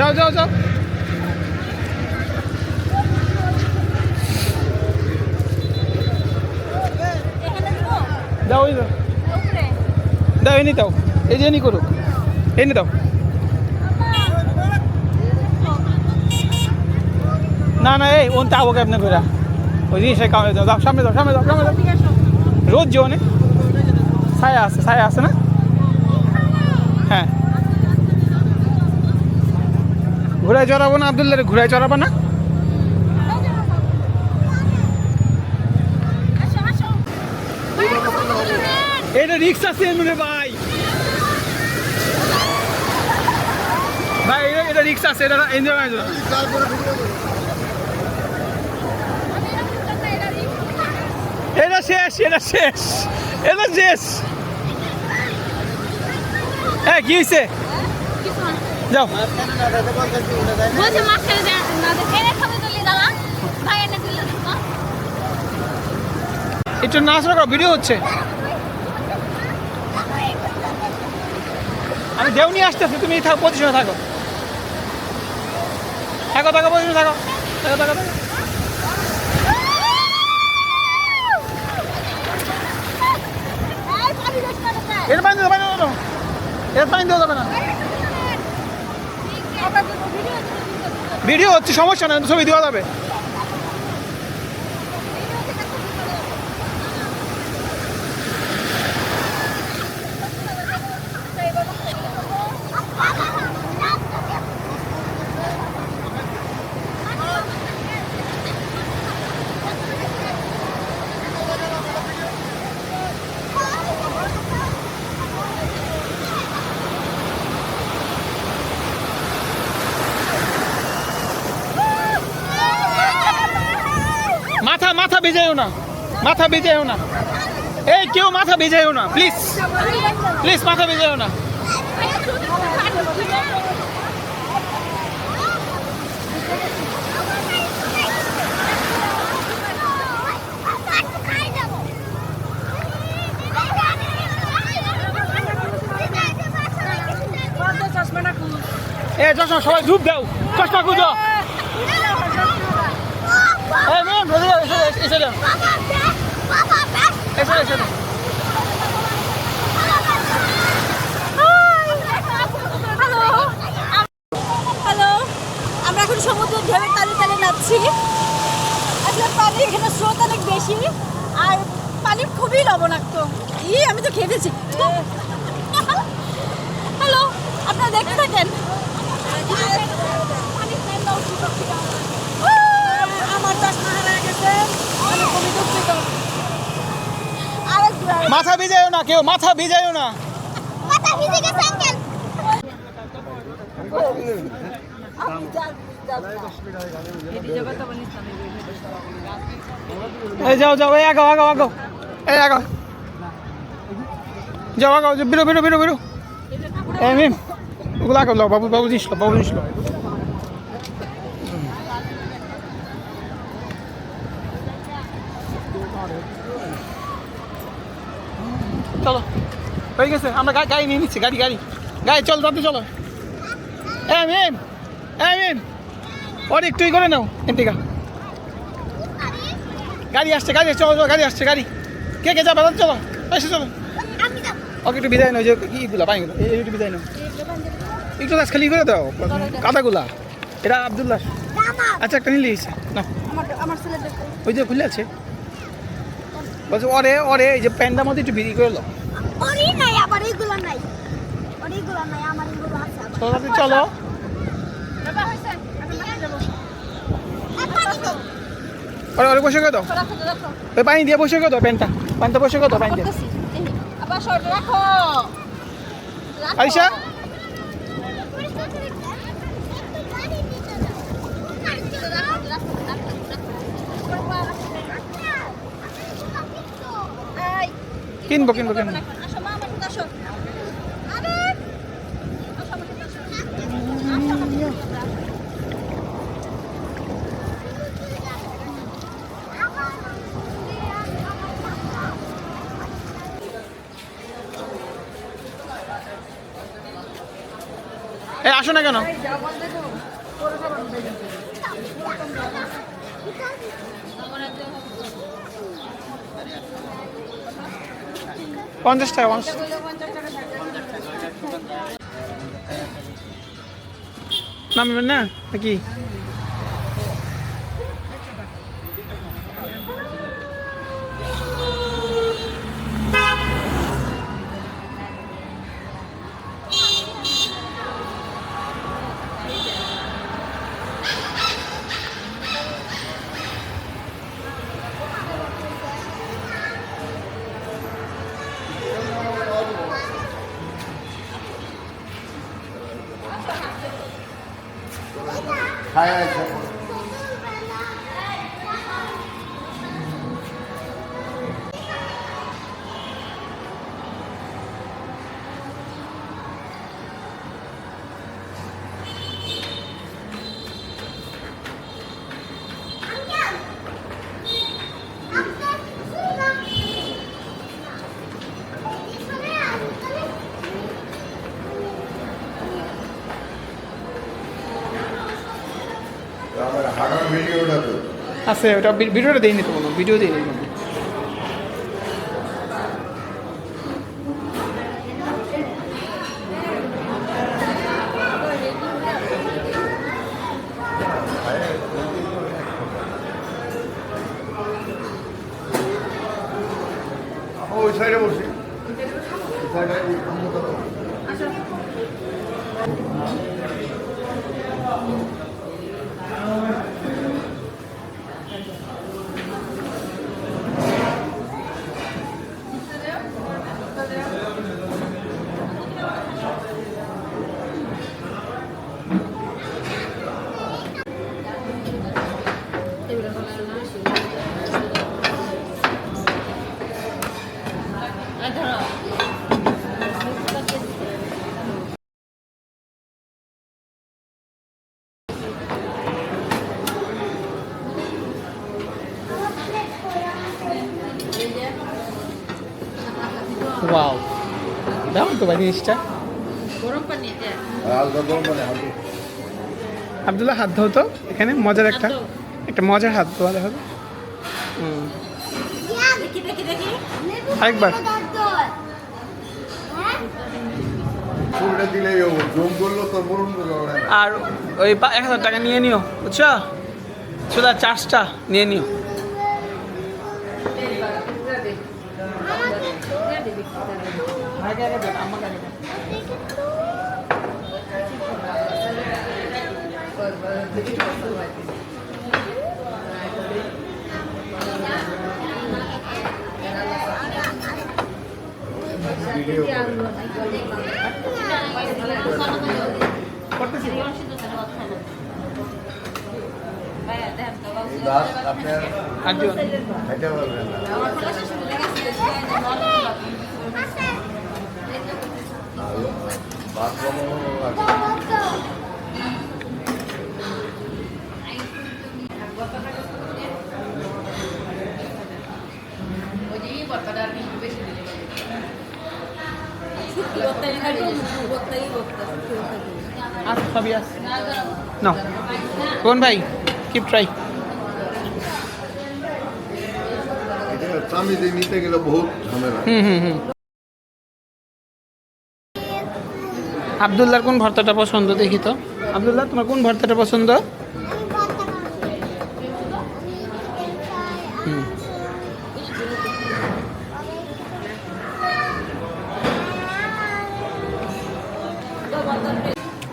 যাও যাও যাও। দাও দাও, এনে দাও। এই যে এনি করুক। এনে দাও। না না, এই, ওন তাবো কেমনে করে ওই জিনিসটা কামে দাও। সামনে দাও সামনে দাও সামনে দাও রোদ যে অনেক ছায়া আছে ছায়া আছে না? ঘুরায় চড়াবো না আবদুল্লাহ ঘুরায় চড়াবো না? এটা রিক্সা আছে ভাই। ভাই, এটা রিক্সা আছে, এটা এনজয় এটা শেষ এটা শেষ এটা শেষ। হ্যাঁ কি হয়েছে যাও। একটু নাচ রাখো ভিডিও হচ্ছে। আমি দেউনি আসতেছি, তুমি পজিশনে থাকো। থাকো থাকো, পজিশনে থাকো। থাকো থাকো থাকো। এর পানি দেবো এর পানি দেওয়া যাবে না। ভিডিও হচ্ছে সমস্যা না ছবি দেওয়া যাবে মাথা মাথা ভেজাইও না। মাথা ভেজাইও না। এই কেউ মাথা ভেজাইও না প্লিজ প্লিজ মাথা ভেজাইও না। এ চশমা সবাই ধূপ দাও। চশমা খুঁজো এই ম্যাম এসে এসে দাও এসে এসে দাও হ্যালো হ্যালো আমরা এখন সমুদ্রের ঢেউয়ের তালে তালে নাচছি আসলে পানি এখানে স্রোত অনেক বেশি আর পানি খুবই লবণাক্ত। ই, আমি তো খেয়ে ফেলছি হ্যালো আপনারা দেখতে থাকেন আমার চশমা হারিয়ে গেছে আমি খুবই দুঃখিত আরেক মাথা ভিজাইও না কেউ মাথা ভিজাইও না। মাথা ভিজে গেছে আঙ্কেল। এই যাও যাও এই আগাও আগাও আগাও। এই আগাও। যাও আগাও যাও, বেরো বেরো বেরো বেরো। এই মিম ওগুলো আগাও বাবু বাবু জিনিস বাবু জিনিস লো। চলো হয়ে গেছে আমরা গাড়ি নিয়ে নিচ্ছি, গাড়ি গাড়ি। গাড়ি, চল যাতে চলো। এই মিম এই মিম ওর একটুই করে নাও, এন্টিকা। গাড়ি আসছে, গাড়ি চলো চলো, গাড়ি আসছে, গাড়ি। কে কে যাবে? চলো। এসে, চলো। ওকে, একটু বিদায় নাও, যে ইগুলা এই, একটু বিদায় নাও। একটু গাছ খালি করে দাও, কাদাগুলা। এটা আবদুল্লাহ। আচ্ছা একটা নিলে এসে না ওই যে খুলে আছে। বলছে ওরে ওরে এই যে প্যান্ডার মধ্যে একটু বিক্রি করে লো এইগুলো নাই। ওর এইগুলো নাই আমার এইগুলো আছে চলো বসে ওই পানি দিয়ে বসে প্যান্টটা প্যান্টটা বসে পানি দিয়ে। আবার শর্ট রাখো। কিনবো কিনবো কিনবো আসো মা আমার সাথে আসো আরে আসো আমার সাথে আসো আসো আমার সাথে আসো। এই আসো না কেন পঞ্চাশ টাকা পঞ্চাশ। নামবেন না? নাকি? আছে ওটা ভি- ভিডিওটা দিইনি তো কোনো ভিডিও দিইনি কোনো ওই সাইডে বসি তো ভাই জিনিসটা আলাদা গরম হাঁটু আবদুল্লাহ হাত ধো তো। এখানে মজার একটা। একটা মজার হাত ধোয়া দেখা। হুম। দেখি দেখি দেখি। আরেকবার। আর ওই এক হাজার টাকা নিয়ে নিও বুঝছ? শুধু চার্জটা নিয়ে নিও। আপনার আর দিও না। খাইতে পারবেন না ভালো ভাত কমানো স্বামী দিয়ে নিতে গেলে বহুত ঝামেলা। কোন ভর্তাটা পছন্দ দেখি তো? আবদুল্লাহ তোমার কোন ভর্তাটা পছন্দ? হুম।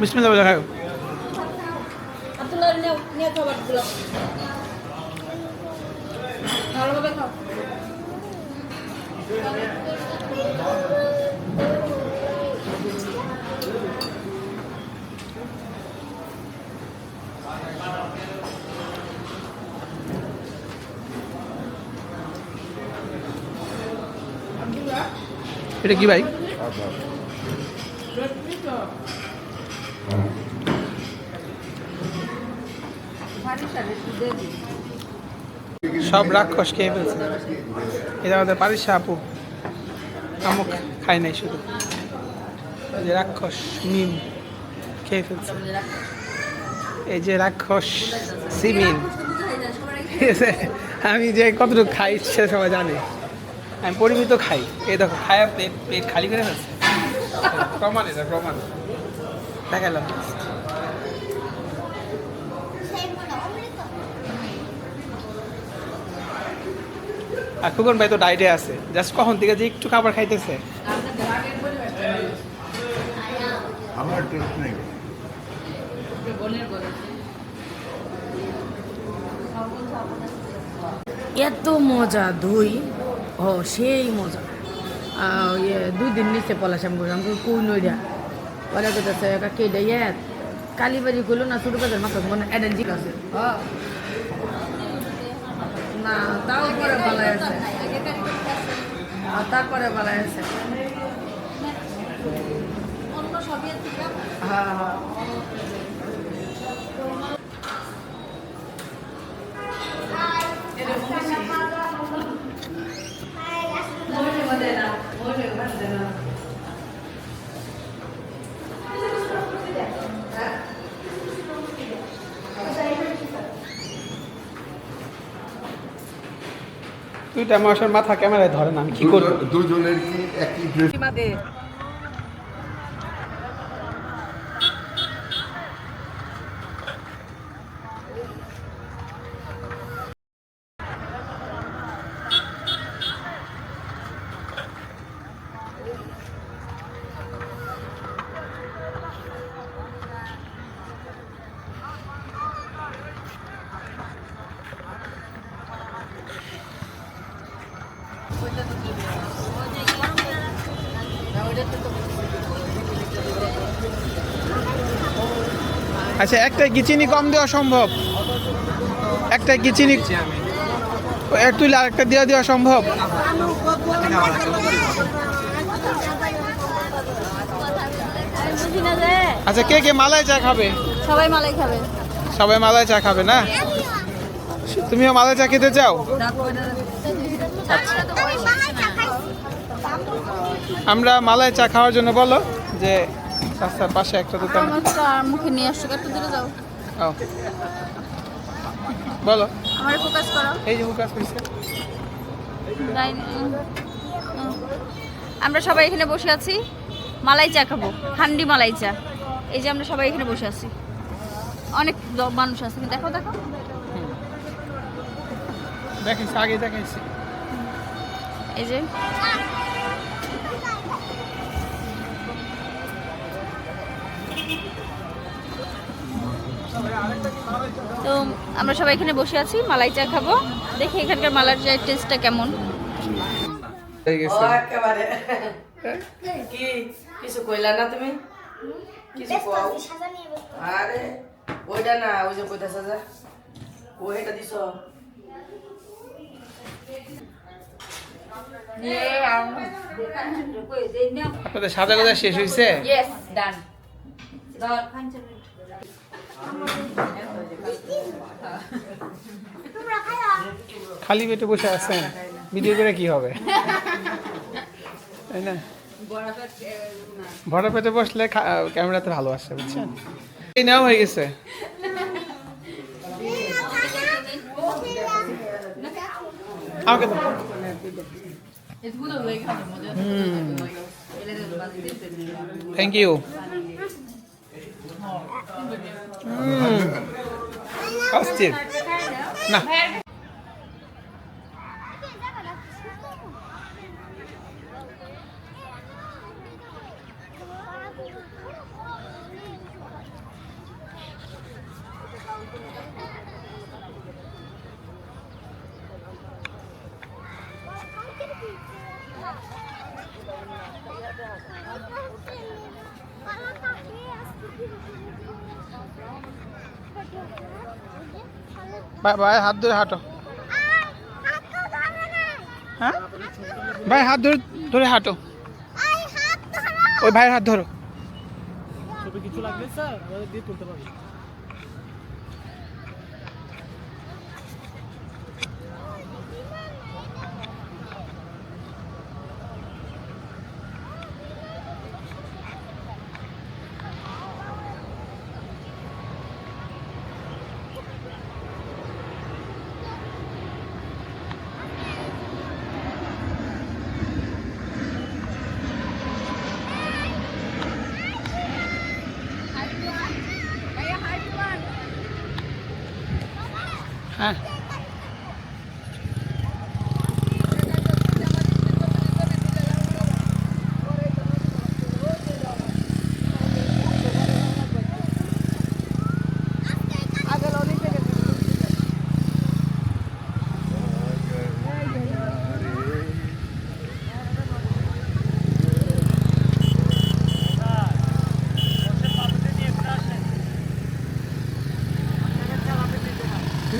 বিসমিল্লাহ বলে ভালোভাবে খাও। এটা কি ভাই? আচ্ছা সব রাক্ষস খেয়ে ফেলছে। এটা আমাদের পারিসা আপু, আমুক খায় নাই শুধু। যে রাক্ষস, মিম খেয়ে ফেলছে। এই যে রাক্ষস সিমিন আমি যে কতটুকু খাই সে সবাই জানে। আমি পরিমিত খাই। এই দেখো, খায়া পেট পেট খালি করে ফেলছে। প্রমাণ এটা, প্রমাণ। দেখালাম। আর খুকন ভাই তো ডায়েটে আছে। জাস্ট কখন থেকে যে একটু খাবার খাইতেছে? আমার টেস্ট নেই। এত মজা দই ও সেই মজা। আহ, ইয়ে দুই দিন নিচে পলাশাম করলাম কই নইরা। পরে কোথাছে কেডে ইয়ে কালীবাড়ি গুলো না ছোট বাজার মাথা মানে অ্যাডেন্টিক আছে হ্যাঁ। না তাও পরে ভালো আছে। আর তারপরে ভালো আছে। অন্য সবই থেকে হ্যাঁ হ্যাঁ মানুষের মাথা ক্যামেরায় ধরেন না আমি কি করব? দুজনের কি একই আচ্ছা একটা কি চিনি কম দেওয়া সম্ভব? একটা কি চিনি একটু আরেকটা দেওয়া দেওয়া সম্ভব? আচ্ছা কে কে মালাই চা খাবে? সবাই মালাই খাবে। সবাই মালাই চা খাবে না? তুমিও মালাই চা খেতে চাও? আমরা মালাই চা খাওয়ার জন্য বলো যে রাস্তার পাশে একটা দোকান। আমার মুখে নিয়ে আসছো একটু দূরে যাও। ও। বলো। আমার ফোকাস করো। এই যে উম, উম। আমরা সবাই এখানে বসে আছি। মালাই চা খাব হান্ডি মালাই চা। এই যে আমরা সবাই এখানে বসে আছি। অনেক মানুষ আছে কিন্তু দেখো দেখো। দেখাইছি আগে দেখাইছি এই যে। তো আমরা সবাই এখানে বসে আছি মালাই চা খাব। দেখি এখানকার মালাই চায়ের টেস্টটা কেমন। ও কি? কিছু কইলা না তুমি? কিছু কও। আরে ওইটা না ওই যে কইতাছে যে ওইটা দিছ? তোদের সাদা কথা শেষ হয়েছে ডান খালি পেটে বসে আছেন? ভিডিও করে কি হবে? তাই না? ভরা পেটে বসলে ক্যামেরাতে ভালো আসছে বুঝছেন? এই নেওয়া হয়ে গেছে। আমাকে দাও। থ্যাংক ইউ অস্থির। না। ভাই হাত ধরে হাঁটো। হ্যাঁ? ভাই, হাত ধরে ধরে হাঁটো। ওই ভাইয়ের হাত ধরো। কিছু লাগবে স্যার দিয়ে তুলতে পারবে হ্যাঁ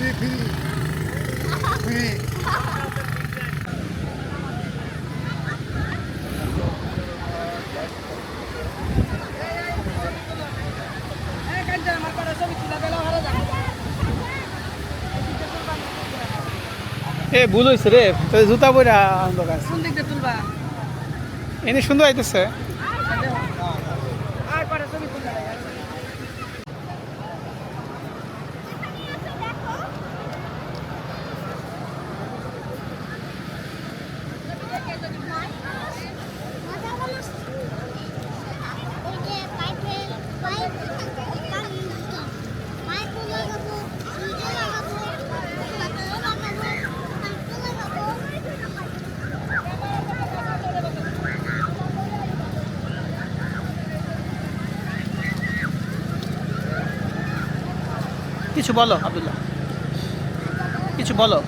ফ্রি ফ্রি ফ্রি এ ভুল হয়েছে রে। জুতা পরে অন্ধকার এনে সুন্দর আইতেছে। কিছু বলো আবদুল্লাহ। কিছু বলো।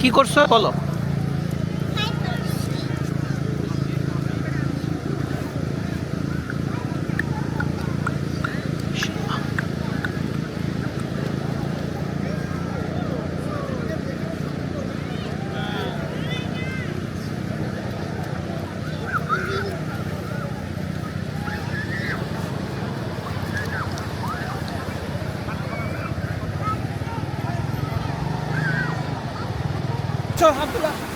কি করছ? বলো। চল আব্দুল্লাহ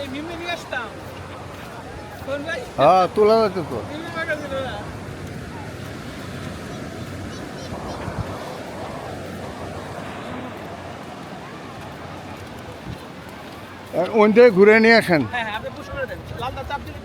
এই মিমি নিয়ে আসতাম কোন ভাই হ্যাঁ তোলা তো। ওইটাই ঘুরে নিয়ে আসেন। হ্যাঁ হ্যাঁ আপনি চাপ দিলে